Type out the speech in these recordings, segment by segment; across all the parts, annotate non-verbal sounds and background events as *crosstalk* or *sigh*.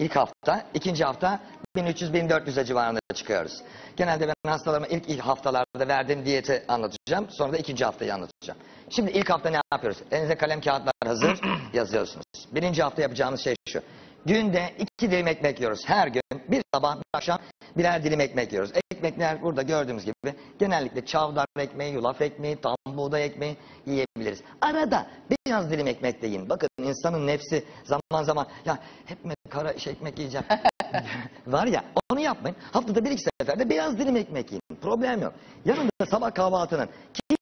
ilk hafta, ikinci hafta 1300-1400'e civarında çıkıyoruz. Genelde ben hastalarıma ilk, ilk haftalarda verdiğim diyeti anlatacağım. Sonra da ikinci haftayı anlatacağım. Şimdi ilk hafta ne yapıyoruz? Elinize kalem kağıtlar hazır *clears throat* yazıyorsunuz. Birinci hafta yapacağımız şey şu. Günde iki dilim ekmek yiyoruz her gün. Bir sabah bir akşam birer dilim ekmek yiyoruz. Ekmekler burada gördüğümüz gibi genellikle çavdar ekmeği, yulaf ekmeği, tam buğday ekmeği yiyebiliriz. Arada beyaz dilim ekmek de yiyin. Bakın insanın nefsi zaman zaman ya hep mi kara iş ekmek yiyeceğim. *laughs* Var ya onu yapmayın. Haftada bir iki seferde beyaz dilim ekmek yiyin. Problem yok. Yanında sabah kahvaltının ki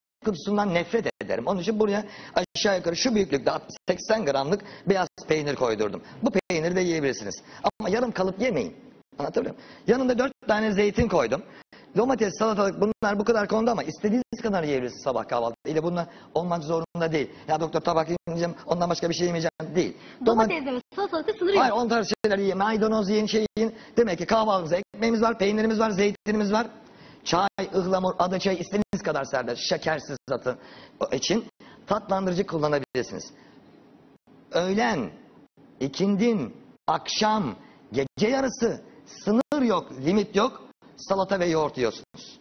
nefret ederim. Onun için buraya aşağı yukarı şu büyüklükte 80 gramlık beyaz peynir koydurdum. Bu peyniri de yiyebilirsiniz. Ama yarım kalıp yemeyin. Anlatabiliyor muyum? Yanında 4 tane zeytin koydum. Domates, salatalık bunlar bu kadar kondu ama istediğiniz kadar yiyebilirsiniz sabah kahvaltı. ile bunlar olmak zorunda değil. Ya doktor tabak yemeyeceğim ondan başka bir şey yemeyeceğim değil. Domat- Domatesle ve salatalıkta sınırı yok. Hayır on tarz şeyler yiyin. Maydanoz yiyin, şey yiyin. Demek ki kahvaltımızda ekmeğimiz var, peynirimiz var, zeytinimiz var. Çay, ıhlamur, adı çay istediğiniz kadar serbest. Şekersiz zatı için tatlandırıcı kullanabilirsiniz. Öğlen, ikindin, akşam, gece yarısı sınır yok, limit yok. Salata ve yoğurt yiyorsunuz.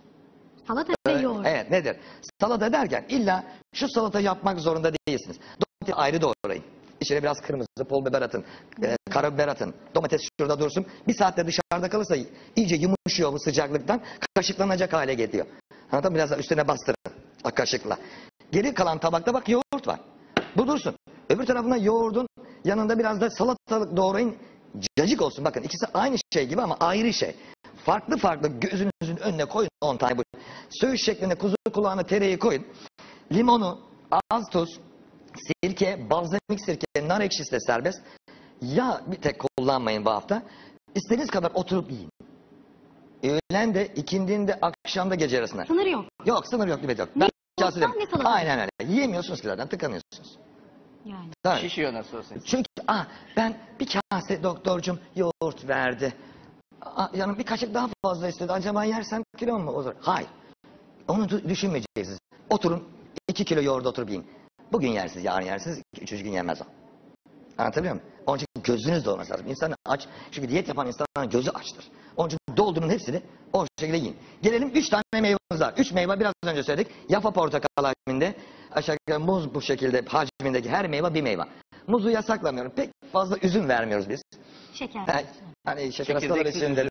Salata ve yoğurt. Evet nedir? Salata derken illa şu salata yapmak zorunda değilsiniz. Domatesi ayrı doğrayın. İçine biraz kırmızı pul biber atın, e, karabiber atın. Domates şurada dursun. Bir saatte dışarıda kalırsa iyice yumuşuyor bu sıcaklıktan. Kaşıklanacak hale geliyor. Anladın mı? Biraz da üstüne bastırın. Kaşıkla. Geri kalan tabakta bak yoğurt var. Bu dursun. Öbür tarafına yoğurdun yanında biraz da salatalık doğrayın. Cacık olsun. Bakın ikisi aynı şey gibi ama ayrı şey. Farklı farklı gözünüzün önüne koyun 10 tane bu. Söğüş şeklinde kuzu kulağına tereyağı koyun. Limonu, az tuz, sirke, balzamik sirke, nar ekşisi de serbest. Ya bir tek kullanmayın bu hafta. İstediğiniz kadar oturup yiyin. Öğlen de, ikindinde, akşamda, gece arasında. Sınırı yok. Yok sınır yok limit yok. Ne Ben dedim. ne. Aynen öyle. Yiyemiyorsunuz ki zaten tıkanıyorsunuz. Yani. Tabii. Şişiyor nasıl olsa. Çünkü ah, ben bir kase doktorcum yoğurt verdi. Aa, yani bir kaşık daha fazla istedi. Acaba yersem kilo mu olur? Hayır. Onu du- düşünmeyeceksiniz. Oturun iki kilo yoğurt oturup yiyin. Bugün yersiniz, yarın yersiniz, üçüncü gün yenmez o. Anlatabiliyor muyum? Onun için gözünüz de olması lazım. İnsan aç, çünkü diyet yapan insanların gözü açtır. Onun için hepsini o şekilde yiyin. Gelelim üç tane meyvemiz var. Üç meyve biraz önce söyledik. Yafa portakal hacminde, aşağı yukarı muz bu şekilde hacmindeki her meyve bir meyve. Muzu yasaklamıyorum. Pek fazla üzüm vermiyoruz biz. Şeker. Yani, hani şeker Çekirdeksiz için de.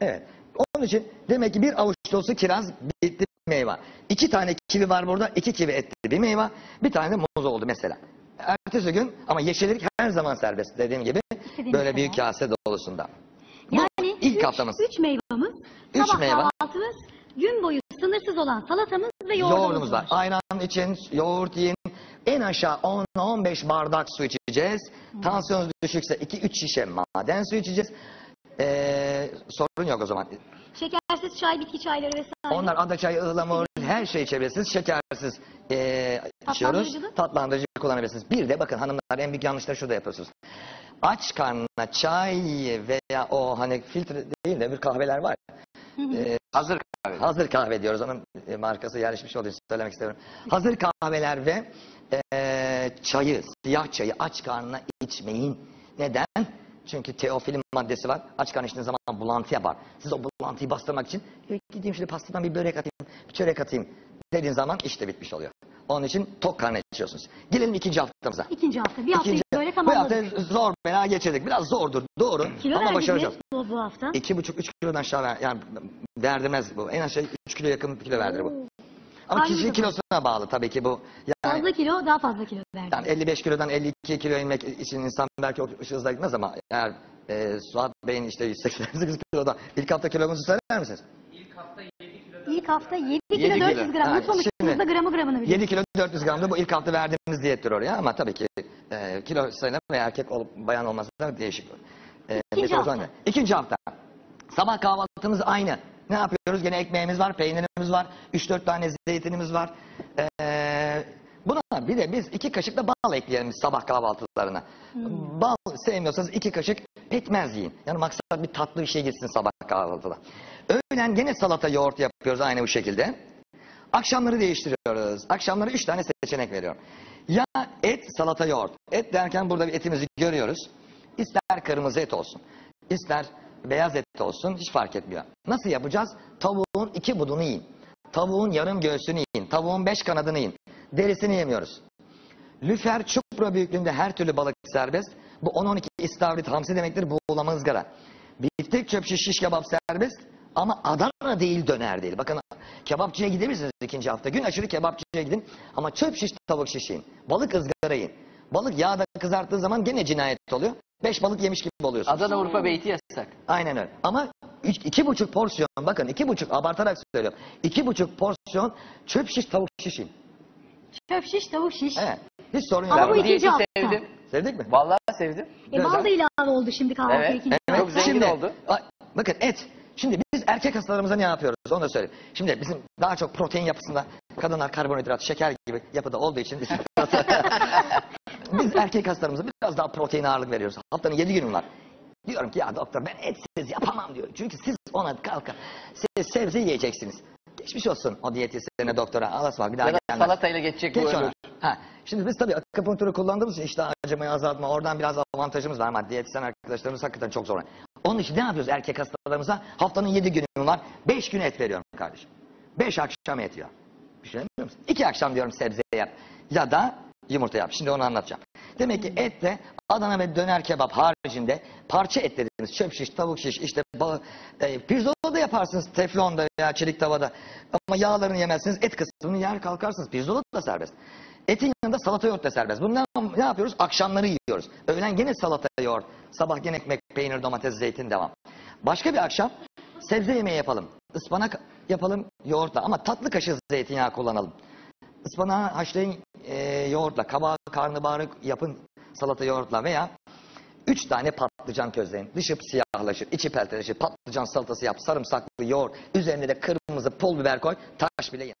Evet. Onun için demek ki bir avuç dolusu kiraz bitli bir meyve. İki tane kivi var burada. iki kivi etli bir meyve. Bir tane de muz oldu mesela. Ertesi gün ama yeşillik her zaman serbest dediğim gibi. İstediğiniz Böyle büyük kase dolusunda. Üç, haftamız. Üç meyvamız, Üç sabah meyve. kahvaltımız, gün boyu sınırsız olan salatamız ve yoğurdumuz, Yoğurdumuz var. Ayran için yoğurt yiyin. En aşağı 10-15 bardak su içeceğiz. Tansiyonunuz düşükse 2-3 şişe maden su içeceğiz. Ee, sorun yok o zaman. Şekersiz çay, bitki çayları vesaire. Onlar ada çayı, ıhlamur, her şey içebilirsiniz. Şekersiz e, içiyoruz. Tatlandırıcı? Tatlandırıcı kullanabilirsiniz. Bir de bakın hanımlar en büyük yanlışları şurada yapıyorsunuz. Aç karnına çay veya o hani filtre değil de bir kahveler var. E, Hazır kahve. hazır kahve diyoruz. Onun e, markası yerleşmiş olduğu için söylemek istemiyorum. Hazır kahveler ve e, çayı, siyah çayı aç karnına içmeyin. Neden? Çünkü teofilin maddesi var. Aç karnına içtiğiniz zaman bulantı yapar. Siz o bulantıyı bastırmak için "Ya gideyim şimdi pastadan bir börek atayım, bir çörek atayım dediğin zaman işte bitmiş oluyor. Onun için tok karnına içiyorsunuz. Gelelim ikinci haftamıza. İkinci hafta. Bir haftayı İkinci, bu tamamladık. hafta zor bela geçirdik. Biraz zordur doğru Kilo ama başaracağız. bu, bu hafta. İki buçuk, üç kilodan aşağı ver, yani verdirmez bu. En aşağı üç kilo yakın bir kilo verdir bu. Ama Aynı kişi kilosuna bağlı tabii ki bu. Yani, Fazla kilo, daha fazla kilo verdi. yani 55 kilodan 52 kilo inmek için insan belki o hızla gitmez ama eğer e, Suat Bey'in işte 188 kiloda ilk hafta kilomuzu söyler misiniz? İlk hafta 7 kilo Yedi kilo. 400 gram. Unutmamışsınız şimdi- da gramı gramını biliyoruz. 7 kilo 400 gram da bu ilk hafta verdiğimiz diyettir oraya ama tabii ki e, kilo sayına ve erkek olup bayan olması da değişik. E, İkinci hafta. ne? İkinci hafta. Sabah kahvaltımız aynı. Ne yapıyoruz? Gene ekmeğimiz var, peynirimiz var, 3-4 tane zeytinimiz var. E, buna bir de biz iki kaşık da bal ekleyelim sabah kahvaltılarına. Bal sevmiyorsanız iki kaşık pekmez yiyin. Yani maksat bir tatlı bir şey gitsin sabah kahvaltıda. Öğlen gene salata yoğurt yapıyoruz aynı bu şekilde. Akşamları değiştiriyoruz. Akşamları üç tane seçenek veriyorum. Ya et, salata, yoğurt. Et derken burada bir etimizi görüyoruz. İster kırmızı et olsun, ister beyaz et olsun hiç fark etmiyor. Nasıl yapacağız? Tavuğun iki budunu yiyin. Tavuğun yarım göğsünü yiyin. Tavuğun beş kanadını yiyin. Derisini yemiyoruz. Lüfer çupra büyüklüğünde her türlü balık serbest. Bu 10-12 istavrit hamsi demektir. Buğulama ızgara. Biftek çöp şiş şiş kebap serbest. Ama Adana değil döner değil. Bakın kebapçıya gidebilirsiniz ikinci hafta. Gün aşırı kebapçıya gidin. Ama çöp şiş tavuk şiş yiyin. Balık ızgara yiyin. Balık yağda kızarttığı zaman gene cinayet oluyor. Beş balık yemiş gibi oluyorsunuz. Adana Urfa Beyti yasak. Aynen öyle. Ama üç, iki buçuk porsiyon bakın iki buçuk abartarak söylüyorum. İki buçuk porsiyon çöp şiş tavuk şiş yiyin. Çöp şiş, tavuk şiş. Evet. Hiç sorun yok. Ama bu ikinci hafta. sevdim. Sevdik mi? Vallahi sevdim. E, bal da ilave oldu şimdi kahvaltı Evet, ikinci evet. hafta. Çok zengin oldu. a- bakın et. Şimdi biz erkek hastalarımıza ne yapıyoruz? Onu da söyleyeyim. Şimdi bizim daha çok protein yapısında kadınlar karbonhidrat, şeker gibi yapıda olduğu için biz, *laughs* biz erkek hastalarımıza biraz daha protein ağırlık veriyoruz. Haftanın yedi günü var. Diyorum ki ya doktor ben etsiz yapamam diyor. Çünkü siz ona kalkın. Siz sebze yiyeceksiniz. Geçmiş olsun o diyetisyene doktora. Alasma bir daha Ya da gelmez. salatayla geçecek bu Geç ona. ömür. Ha, şimdi biz tabii akupunktürü kullandığımız için işte acımayı azaltma oradan biraz avantajımız var ama diyetisyen arkadaşlarımız hakikaten çok zor. Onun için ne yapıyoruz erkek hastalarımıza? Haftanın yedi günü var. Beş gün et veriyorum kardeşim. Beş akşam et yiyor. Düşünebiliyor musun? İki akşam diyorum sebze yap. Ya da yumurta yap. Şimdi onu anlatacağım. Demek ki etle Adana ve döner kebap haricinde parça et dediğimiz çöp şiş, tavuk şiş, işte ba- e, pirzola da yaparsınız teflonda ya çelik tavada. Ama yağlarını yemezsiniz et kısmını yer kalkarsınız. Pirzola da serbest. Etin yanında salata yoğurt da serbest. Bundan ne yapıyoruz? Akşamları yiyoruz. Öğlen gene salata yoğurt. Sabah gene ekmek, peynir, domates, zeytin devam. Başka bir akşam sebze yemeği yapalım. Ispanak yapalım yoğurtla ama tatlı kaşığı zeytinyağı kullanalım. Ispanağı haşlayın e, yoğurtla, kabağı, karnabaharı yapın salata yoğurtla veya üç tane patlıcan közleyin. Dışı siyahlaşır, içi pelteleşir. Patlıcan salatası yap, sarımsaklı yoğurt. Üzerine de kırmızı pul biber koy. Taş bile yen.